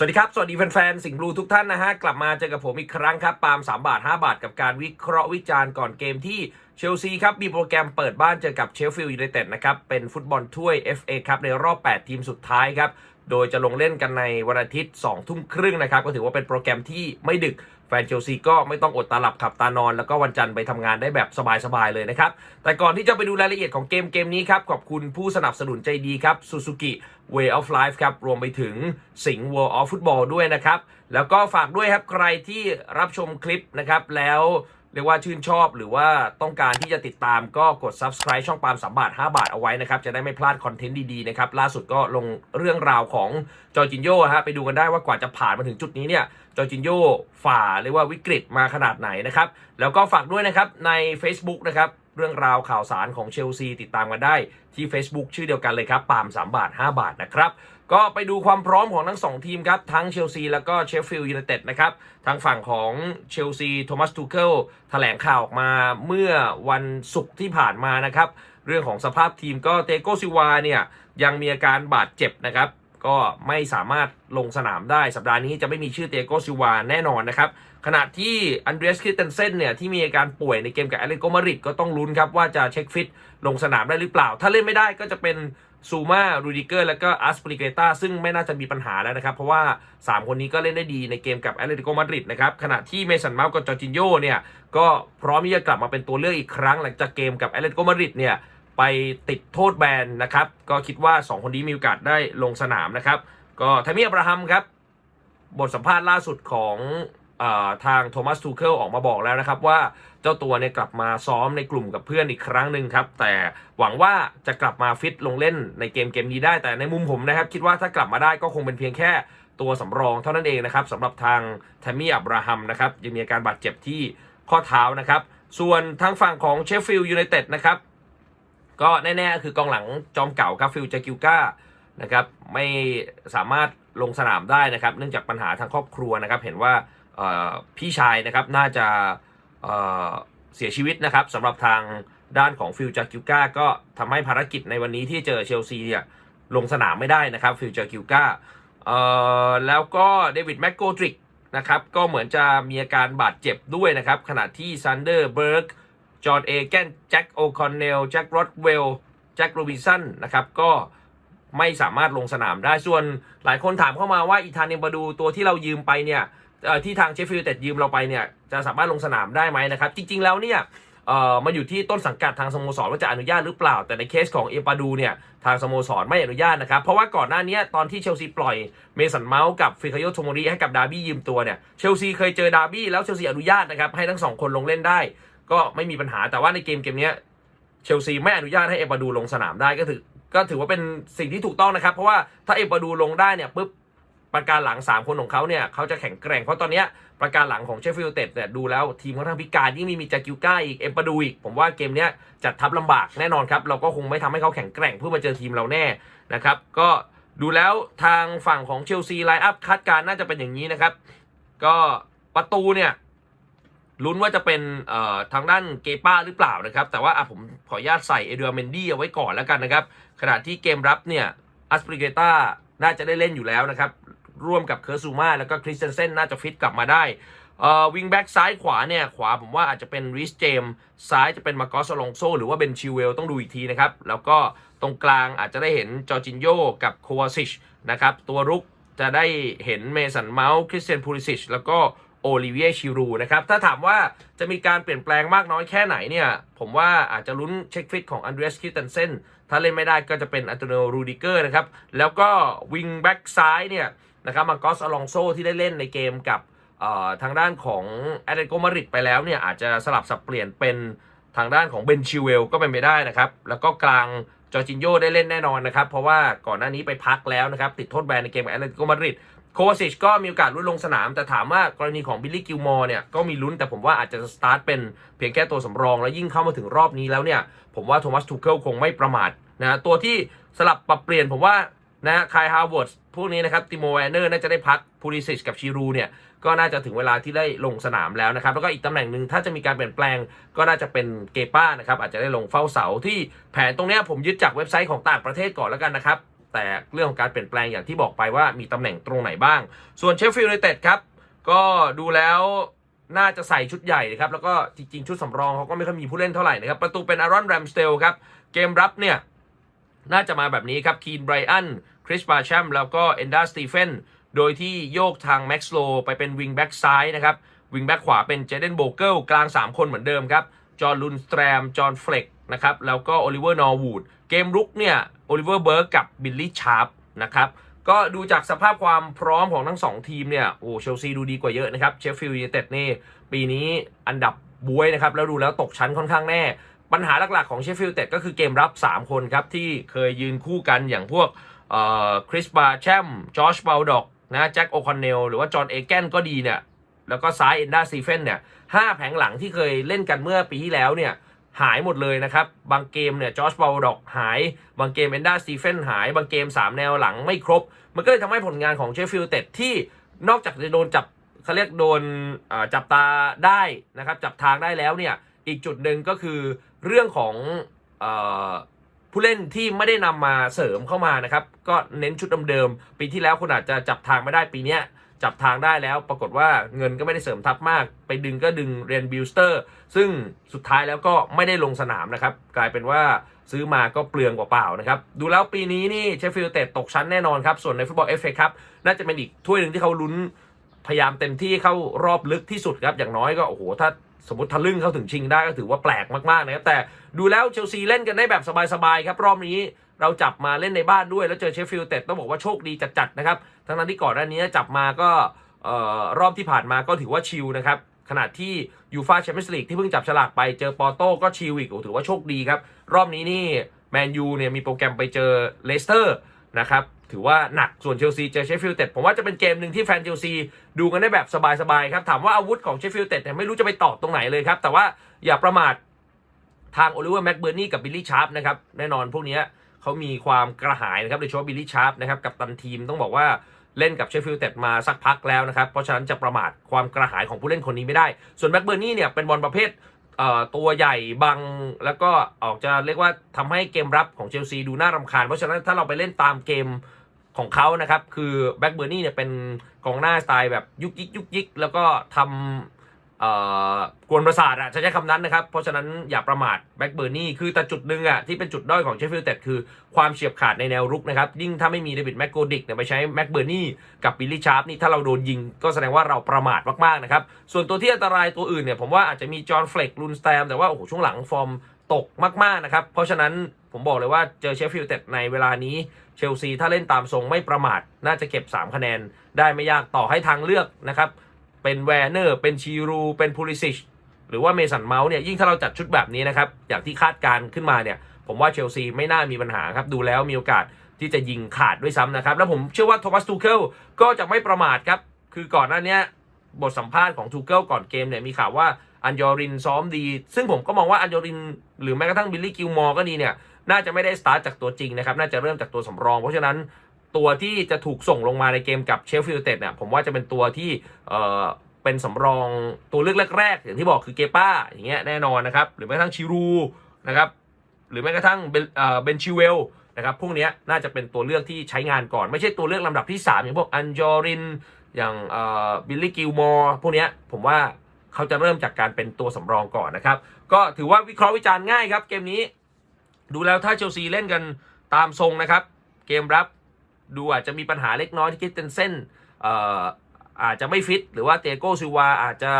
สวัสดีครับ สวัสดีแฟนๆ สิงห์บลูทุกท่านนะฮะ กลับมาเจอกับผมอีกครั้งครับ ปาล์ม3 บาท 5 บาทกับการวิเคราะห์วิจารณ์ก่อนเกมที่เชลซีครับ มีโปรแกรมเปิดบ้านเจอกับเชลฟิลด์ยูไนเต็ดนะครับ เป็นฟุตบอลถ้วย FA ครับในรอบ 8 ทีมสุดท้ายครับ โดยจะลงเล่นกันในวันอาทิตย์ 2 ทุ่มครึ่งนะครับ ก็ถือว่าเป็นโปรแกรมที่ไม่ดึก แฟนเชลซีก็ไม่ต้องอดตาหลับขับตานอน แล้วก็วันจันทร์ไปทำงานได้แบบสบายๆเลยนะครับ แต่ก่อนที่จะไปดูรายละเอียดของเกมเกมนี้ครับ ขอบคุณผู้สนับสนุนใจดีครับ Suzuki Way of Life ครับ รวมไปถึงสิงห์ World of Football ด้วยนะครับ แล้วก็ฝากด้วยครับใครที่รับชมคลิปนะครับแล้ว เรียกว่าชื่นชอบหรือว่าต้องการที่จะติดตามก็กด subscribe ช่องปาล์ม3บาท 5 บาทเอาไว้นะครับ จะได้ไม่พลาดคอนเทนต์ดีๆนะครับล่าสุดก็ลงเรื่องราวของจอจินโยฮะไปดูกันได้ว่ากว่าจะผ่านมาถึงจุดนี้เนี่ยจอจินโยฝ่าเรียกว่าวิกฤตมาขนาดไหนนะครับแล้วก็ฝากด้วยนะครับใน Facebook นะครับ เรื่องราวข่าวสารของเชลซีติดตามกันได้ที่ Facebook ชื่อเดียวกันเลยครับปาล์ม3 บาท 5 บาทนะครับก็ไปดูความพร้อมของทั้ง 2 ทีมครับ ทั้งเชลซีแล้วก็เชฟฟิลด์ยูไนเต็ดนะครับ ทางฝั่งของเชลซีโทมัสทูเคิลแถลงข่าวออกมาเมื่อวันศุกร์ที่ผ่านมานะครับ เรื่องของสภาพทีมก็เตโกซิวาเนี่ยยังมีอาการบาดเจ็บนะครับ ก็ไม่สามารถลงสนามได้สัปดาห์นี้จะไม่มีชื่อเตโกซิวาแน่นอนนะครับขณะที่อันเดรสคริสเตนเซนเนี่ยที่มีอาการป่วยในเกมกับแอตเลติโกมาดริดก็ต้องลุ้นครับว่าจะเช็คฟิตลงสนามได้หรือเปล่า ถ้าเล่นไม่ได้ก็จะเป็นซูมารูดิเกอร์ แล้วก็อัสปริเกตาซึ่งไม่น่าจะมีปัญหาแล้วนะครับ เพราะว่า 3 คนนี้ก็เล่นได้ดีในเกมกับแอตเลติโกมาดริดนะครับ ขณะที่เมสันเมาส์กับจอร์จินโญ่เนี่ยก็พร้อมที่จะกลับมาเป็นตัวเลือกอีกครั้ง หลังจากเกมกับแอตเลติโกมาดริดเนี่ยไปติดโทษแบนนะครับ ก็คิดว่า 2 คนนี้มีโอกาสได้ลงสนามนะครับ ก็ทามิอับราฮัมครับบทสัมภาษณ์ล่าสุดของ ทางโทมัสทูเคิลออกมาบอกแล้วนะครับว่าเจ้าตัวเนี่ยกลับมาซ้อมในกลุ่มกับเพื่อนอีกครั้งหนึ่งครับ แต่หวังว่าจะกลับมาฟิตลงเล่นในเกมเกมนี้ได้แต่ในมุมผมนะครับ คิดว่าถ้ากลับมาได้ก็คงเป็นเพียงแค่ตัวสำรองเท่านั้นเองนะครับสำหรับทางทามิอับราฮัมนะครับยังมีอาการบาดเจ็บที่ข้อเท้านะครับ ส่วนทางฝั่งของเชฟฟิลด์ยูไนเต็ดนะครับ ก็แน่ๆคือกองหลังจอมเก่าครับฟิลจากิลกานะครับไม่สามารถลงสนามได้นะครับ เนื่องจากปัญหาทางครอบครัวนะครับ เห็นว่า พี่ชายนะครับน่าจะเเสียชีวิตนะครับสำหรับทางด้านของฟิลจากิลกาก็ทำให้ภารกิจในวันนี้ที่เจอเชลซีเนี่ยลงสนามไม่ได้นะครับฟิลจากิลกาแล้วก็เดวิดแมกโกดริกนะครับก็เหมือนจะมีอาการบาดเจ็บด้วยนะครับขณะที่ซันเดอร์เบิร์กจอห์นเอแกนแจ็คโอคอนเนลแจ็คโรดเวลแจ็คโรบินสันนะครับก็ไม่สามารถลงสนามได้ส่วนหลายคนถามเข้ามาว่าอีธานเนมบาดูตัวที่เรายืมไปเนี่ย ที่ทางเชฟฟิลด์เต็ดยืมเราไปเนี่ยจะสามารถลงสนามได้ไหมนะครับ จริง ๆ แล้วเนี่ยเอ่อมาอยู่ที่ต้นสังกัดทางสโมสรว่าจะอนุญาตหรือเปล่า แต่ในเคสของเอปาดูเนี่ยทางสโมสรไม่อนุญาตนะครับ เพราะว่าก่อนหน้านี้ตอนที่เชลซีปล่อยเมสันเมาส์กับฟิคาโยโทโมริให้กับดาร์บี้ยืมตัวเนี่ยเชลซีเคยเจอดาร์บี้แล้วเชลซีอนุญาตนะครับให้ทั้งสองคนลงเล่นได้ ก็ไม่มีปัญหาแต่ว่าในเกมเกมนี้เชลซีไม่อนุญาตให้เอปาดูลงสนามได้ก็ถือก็ถือว่าเป็นสิ่งที่ถูกต้องนะครับ เพราะว่าถ้าเอปาดูลงได้เนี่ยปุ๊บ ประการหลัง 3 คนของเขาเนี่ยเขาจะแข็งแกร่งเพราะตอนนี้ประการหลังของเชฟฟิลด์เต็ดเนี่ยดูแล้วทีมค่อนข้างพิการยิ่งมีมีจากิวก้าอีกเอมปาดูอีก ผมว่าเกมเนี้ยจัดทับลำบากแน่นอนครับ เราก็คงไม่ทำให้เขาแข็งแกร่งเพื่อมาเจอทีมเราแน่นะครับ ก็ดูแล้วทางฝั่งของเชลซีไลน์อัพคาดการน่าจะเป็นอย่างนี้นะครับ ก็ประตูเนี่ยลุ้นว่าจะเป็นทางด้านเกป้าหรือเปล่านะครับ แต่ว่าผมขออนุญาตใส่เอเด r ร์เมนดี้เอาไว้ก่อนแล้วกันนะครับขณะที่เกมรับเนี่ยอัสปริเกต้าน่าจะได้เล่นอยู่แล้วนะครับ ร่วมกับเคอร์ซูมาแล้วก็คริสเตนเซนน่าจะฟิตกลับมาได้อ่อวิงแบ็กซ้ายขวาเนี่ย ขวาผมว่าอาจจะเป็นริสเจมซ้ายจะเป็นมาโกสอลองโซหรือว่าเบนชิวเวลต้องดูอีกทีนะครับ แล้วก็ตรงกลางอาจจะได้เห็นจอร์จินโยกับโควาซิชนะครับ ตัวรุกจะได้เห็นเมสันเมาส์คริสเตียนพูลิซิชแล้วก็โอลิเวียชิรูนะครับ ถ้าถามว่าจะมีการเปลี่ยนแปลงมากน้อยแค่ไหนเนี่ย ผมว่าอาจจะลุ้นเช็คฟิตของอันเดรสคิตันเซนถ้าเล่นไม่ได้ก็จะเป็นอันโตเนโรูดิเกอร์นะครับ แล้วก็วิงแบ็กซ้ายเนี่ย นะครับมากอสอลองโซที่ได้เล่นในเกมกับทางด้านของแอตเลติโกมาริดไปแล้วเนี่ยอาจจะสลับสับเปลี่ยนเป็นทางด้านของเบนชิวเวลก็เป็นไปได้นะครับ แล้วก็กลางจอร์จินโยได้เล่นแน่นอนนะครับ เพราะว่าก่อนหน้านี้ไปพักแล้วนะครับ ติดโทษแบนในเกมกับแอตเลติโกมาดริดโควาซิชก็มีโอกาสลุ้นลงสนาม แต่ถามว่ากรณีของบิลลี่กิลมอร์เนี่ยก็มีลุ้นแต่ผมว่าอาจจะสตาร์ทเป็นเพียงแค่ตัวสำรอง แล้วยิ่งเข้ามาถึงรอบนี้แล้วเนี่ย ผมว่าโทมัสทูเคิลคงไม่ประมาทนะตัวที่สลับปรับเปลี่ยนผมว่านะคายฮาวเวิร์ด พวกนี้นะครับติโมแวนเนอร์น่าจะได้พักพูลิซิชกับชิรูเนี่ยก็น่าจะถึงเวลาที่ได้ลงสนามแล้วนะครับ แล้วก็อีกตำแหน่งหนึ่งถ้าจะมีการเปลี่ยนแปลงก็น่าจะเป็นเกป้านะครับ อาจจะได้ลงเฝ้าเสาที่แผนตรงนี้ผมยึดจากเว็บไซต์ของต่างประเทศก่อนแล้วกันนะครับ แต่เรื่องของการเปลี่ยนแปลงอย่างที่บอกไปว่ามีตำแหน่งตรงไหนบ้าง ส่วนเชฟฟิลด์ยูไนเต็ดครับก็ดูแล้วน่าจะใส่ชุดใหญ่นะครับแล้วก็จริงๆ ชุดสำรองเขาก็ไม่ค่อยมีผู้เล่นเท่าไหร่นะครับประตูเป็นอารอนแรมสเตลครับเกมรับเนี่ยน่าจะมาแบบนี้ครับคีนไบรอัน คริสบาแชมแล้วก็เอนดาสตีเฟนโดยที่โยกทางแม็กซ์โลไปเป็นวิงแบ็กซ้ายนะครับวิงแบ็กขวาเป็นเจเดนโบเกิลกลาง 3 คนเหมือนเดิมครับ จอห์นลุนสแตรม จอห์นเฟล็กนะครับ แล้วก็โอลิเวอร์นอร์วูด เกมรุกเนี่ย โอลิเวอร์เบิร์กกับบิลลี่ชาร์ปนะครับ ก็ดูจากสภาพความพร้อมของทั้ง 2 ทีมเนี่ย โอ้ เชลซีดูดีกว่าเยอะนะครับ เชฟฟิลด์ยูไนเต็ดนี่ ปีนี้อันดับบวยนะครับ แล้วดูแล้วตกชั้นค่อนข้างแน่ ปัญหาหลักๆของเชฟฟิลด์เต็ดก็คือเกมรับ 3 คนครับที่เคยยืนคู่กันอย่างพวก คริสบาแชมจอชบาลดอกนะแจ็คโอคอนเนลหรือว่าจอห์นเอแกนก็ดีเนี่ยแล้วก็ซ้ายเอนดาซีเฟนเนี่ยห้าแผงหลังที่เคยเล่นกันเมื่อปีที่แล้วเนี่ยหายหมดเลยนะครับ บางเกมเนี่ยจอชบาลดอกหาย บางเกมเอนดาซีเฟนหาย บางเกม 3 แนวหลังไม่ครบ มันก็เลยทำให้ผลงานของเชฟฟิลด์เต็ดที่นอกจากจะโดนจับเขาเรียกโดนจับตาได้นะครับ จับทางได้แล้วเนี่ย อีกจุดหนึ่งก็คือเรื่องของ ผู้เล่นที่ไม่ได้นำมาเสริมเข้ามานะครับ ก็เน้นชุดเดิมๆปีที่แล้วคุณอาจจะจับทางไม่ได้ปีนี้จับทางได้แล้ว ปรากฏว่าเงินก็ไม่ได้เสริมทัพมาก ไปดึงก็ดึงเรนบิลสเตอร์ ซึ่งสุดท้ายแล้วก็ไม่ได้ลงสนามนะครับ กลายเป็นว่าซื้อมาก็เปลืองกว่าเปล่านะครับ ดูแล้วปีนี้นี่เชฟฟิลด์เตดตกชั้นแน่นอนครับ ส่วนในฟุตบอลเอฟเอครับน่าจะเป็นอีกถ้วยหนึ่งที่เขาลุ้นพยายามเต็มที่เข้ารอบลึกที่สุดครับอย่างน้อยก็โอ้โหถ้าสมมติทะลึ่งเข้าถึงชิงได้ก็ถือว่าแปลกมากๆนะครับแต่ ดูแล้วเชลซีเล่นกันได้แบบสบายๆครับรอบนี้เราจับมาเล่นในบ้านด้วยแล้วเจอเชฟฟิลด์เต็ดต้องบอกว่าโชคดีจัดๆนะครับทั้งนั้นที่ก่อนหน้านี้จับมาก็รอบที่ผ่านมาก็ถือว่าชิลนะครับขณะที่ยูฟาแชมเปี้ยนส์ลีกที่เพิ่งจับฉลากไปเจอปอร์โต้ก็ชิลอีกถือว่าโชคดีครับ รอบนี้นี่แมนยูเนี่ยมีโปรแกรมไปเจอเลสเตอร์นะครับถือว่าหนักส่วนเชลซีเจอเชฟฟิลด์เต็ดผมว่าจะเป็นเกมหนึ่งที่แฟนเชลซีดูกันได้แบบสบายๆครับถามว่าอาวุธของเชฟฟิลด์เต็ดเนี่ยไม่รู้จะไปต่อตรงไหนเลยครับแต่ว่าอย่าประมาท ทางโอลิเวอร์แม็กเบอร์นี่กับบิลลี่ชาร์ปนะครับแน่นอนพวกนี้เขามีความกระหายนะครับโดยเฉพาะบิลลี่ชาร์ปนะครับกับตันทีมต้องบอกว่าเล่นกับเชฟฟิลด์เต็ดมาสักพักแล้วนะครับ เพราะฉะนั้นจะประมาทความกระหายของผู้เล่นคนนี้ไม่ได้ ส่วนแม็กเบอร์นี่เนี่ยเป็นบอลประเภทเอ่อตัวใหญ่บังแล้วก็ออกจะเรียกว่าทำให้เกมรับของเชลซีดูน่ารำคาญ เพราะฉะนั้นถ้าเราไปเล่นตามเกมของเขานะครับ คือแบ็กเบอร์นี่เนี่ยเป็นกองหน้าสไตล์แบบยุกยิกยุกยิก แล้วก็ทำเอ่อ กวนประสาทอะจะใช้คำนั้นนะครับ เพราะฉะนั้นอย่าประมาทแบ็กเบอร์นี่คือแต่จุดหนึ่งอะที่เป็นจุดด้อยของเชฟฟิลด์เต็ดคือความเฉียบขาดในแนวรุกนะครับ ยิ่งถ้าไม่มีเดวิดแม็กโกดิกเนี่ยไปใช้แม็กเบอร์นี่กับบิลลี่ชาร์ปนี่ถ้าเราโดนยิงก็แสดงว่าเราประมาทมากๆนะครับ ส่วนตัวที่อันตรายตัวอื่นเนี่ยผมว่าอาจจะมีจอห์นเฟลกลุนสแตมแต่ว่าโอ้โหช่วงหลังฟอร์มตกมากๆนะครับเพราะฉะนั้นผมบอกเลยว่าเจอเชฟฟิลด์เต็ดในเวลานี้เชลซีถ้าเล่นตามทรงไม่ประมาทน่าจะเก็บ 3 คะแนนได้ไม่ยากต่อให้ทางเลือกนะครับ เป็นแวร์เนอร์ เป็นชีรู เป็นพูลิซิชหรือว่าเมสันเมาส์เนี่ยยิ่งถ้าเราจัดชุดแบบนี้นะครับ อย่างที่คาดการขึ้นมาเนี่ย ผมว่าเชลซีไม่น่ามีปัญหาครับ ดูแล้วมีโอกาสที่จะยิงขาดด้วยซ้ำนะครับ แล้วผมเชื่อว่าโทมัสทูเคิลก็จะไม่ประมาทครับ คือก่อนหน้านี้บทสัมภาษณ์ของทูเคิลก่อนเกมเนี่ยมีข่าวว่าอันยอรินซ้อมดี ซึ่งผมก็มองว่าอันยอริน หรือแม้กระทั่งบิลลี่กิลมอร์ก็ดีเนี่ยน่าจะไม่ได้สตาร์ทจากตัวจริงนะครับ น่าจะเริ่มจากตัวสำรอง เพราะฉะนั้น ตัวที่จะถูกส่งลงมาในเกมกับเชฟฟิลด์เต็ดเนี่ยผมว่าจะเป็นตัวที่เอ่อเป็นสำรองตัวเลือกแรกๆอย่างที่บอกคือเกป้าอย่างเงี้ยแน่นอนนะครับ หรือแม้กระทั่งชิรูนะครับหรือแม้กระทั่งเบนเบนชิเวลนะครับพวกนี้น่าจะเป็นตัวเลือกที่ใช้งานก่อน ไม่ใช่ตัวเลือกลำดับที่ 3 อย่างพวกอันจอริน อย่างเอ่อบิลลี่กิลมอร์พวกนี้ผมว่าเขาจะเริ่มจากการเป็นตัวสำรองก่อนนะครับ ก็ถือว่าวิเคราะห์วิจารณ์ง่ายครับ เกมนี้ ดูแล้วถ้าเชลซีเล่นกันตามทรงนะครับ เกมรับ ดูอาจจะมีปัญหาเล็กน้อยที่คิดเตนเส้นอาจจะไม่ฟิต หรือว่าเตโกซิวาอาจจะ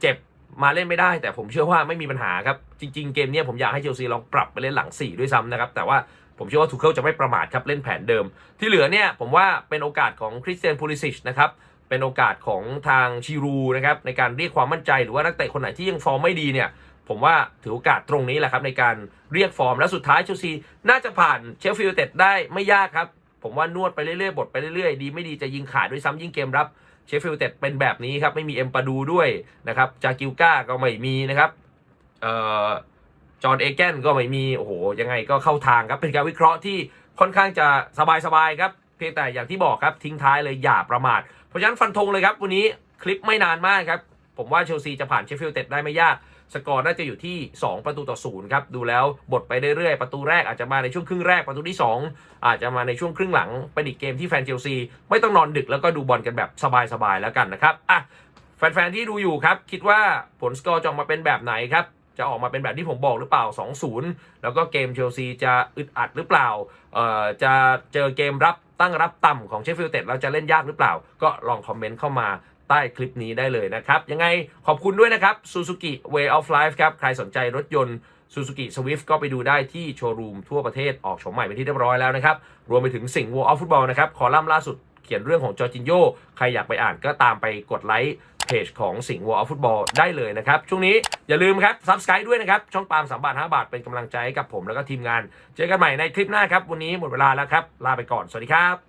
เจ็บมาเล่นไม่ได้ แต่ผมเชื่อว่าไม่มีปัญหาครับ จริง ๆ เกมนี้ผมอยากให้เชลซีลองปรับไปเล่นหลัง 4 ด้วยซ้ำนะครับ แต่ว่าผมเชื่อว่าทูเคิลจะไม่ประมาทครับเล่นแผนเดิม ที่เหลือเนี่ยผมว่าเป็นโอกาสของคริสเตียนพูลิซิชนะครับเป็นโอกาสของทางชิรูนะครับในการเรียกความมั่นใจหรือว่านักเตะคนไหนที่ยังฟอร์มไม่ดีเนี่ยผมว่าถือโอกาสตรงนี้แหละครับในการเรียกฟอร์มแล้วสุดท้ายเชลซีน่าจะผ่านเชฟฟิลด์เต็ดได้ไม่ยากครับ ผมว่านวดไปเรื่อยๆบทไปเรื่อยๆ ดีไม่ดีจะยิงขาดด้วยซ้ำยิ่งเกมรับเชฟฟิลด์เต็ดเป็นแบบนี้ครับไม่มีเอ็มปาดูด้วยนะครับจากิวก้าก็ไม่มีนะครับเอ่อจอห์นเอแกนก็ไม่มีโอ้โหยังไงก็เข้าทางครับเป็นการวิเคราะห์ที่ค่อนข้างจะสบายๆครับเพียงแต่อย่างที่บอกครับทิ้งท้ายเลยอย่าประมาทเพราะฉะนั้นฟันธงเลยครับวันนี้คลิปไม่นานมากครับผมว่าเชลซีจะผ่านเชฟฟิลด์เต็ดได้ไม่ยาก สกอร์น่าจะอยู่ที่ 2 ประตูต่อศูนย์ครับ ดูแล้วบทไปเรื่อยๆ ประตูแรกอาจจะมาในช่วงครึ่งแรกประตูที่ 2 อาจจะมาในช่วงครึ่งหลังเป็นอีกเกมที่แฟนเชลซี ไม่ต้องนอนดึกแล้วก็ดูบอลกันแบบสบายๆแล้วกันนะครับอะแฟนๆที่ดูอยู่ครับ คิดว่าผลสกอร์จะออกมาเป็นแบบไหนครับจะออกมาเป็นแบบที่ผมบอกหรือเปล่า 2-0 แล้วก็เกมเชลซีจะอึดอัดหรือเปล่า เอ่อ จะเจอเกมรับตั้งรับต่ำของเชฟฟิลด์เต็ดเราจะเล่นยากหรือเปล่า ก็ลองคอมเมนต์เข้ามา ใต้คลิปนี้ได้เลยนะครับ ยังไงขอบคุณด้วยนะครับ Suzuki Way of Life ครับ ใครสนใจรถยนต์ Suzuki Swift ก็ไปดูได้ที่โชว์รูมทั่วประเทศออกโฉมใหม่เป็นที่เรียบร้อยแล้วนะครับ รวมไปถึงสิ่ง World of Football นะครับ คอลัมน์ล่าสุดเขียนเรื่องของจอร์จินโยใครอยากไปอ่านก็ตามไปกดไลค์เพจของสิงห์ World of Football ได้เลยนะครับ ช่วงนี้อย่าลืมครับ Subscribe ด้วยนะครับ ช่องปาล์มบาท5บาทเป็นกำลังใจให้กับผมแล้วก็ทีมงาน เจอกันใหม่ในคลิปหน้าครับ วันนี้หมดเวลาแล้วครับ ลาไปก่อน สวัสดีครับ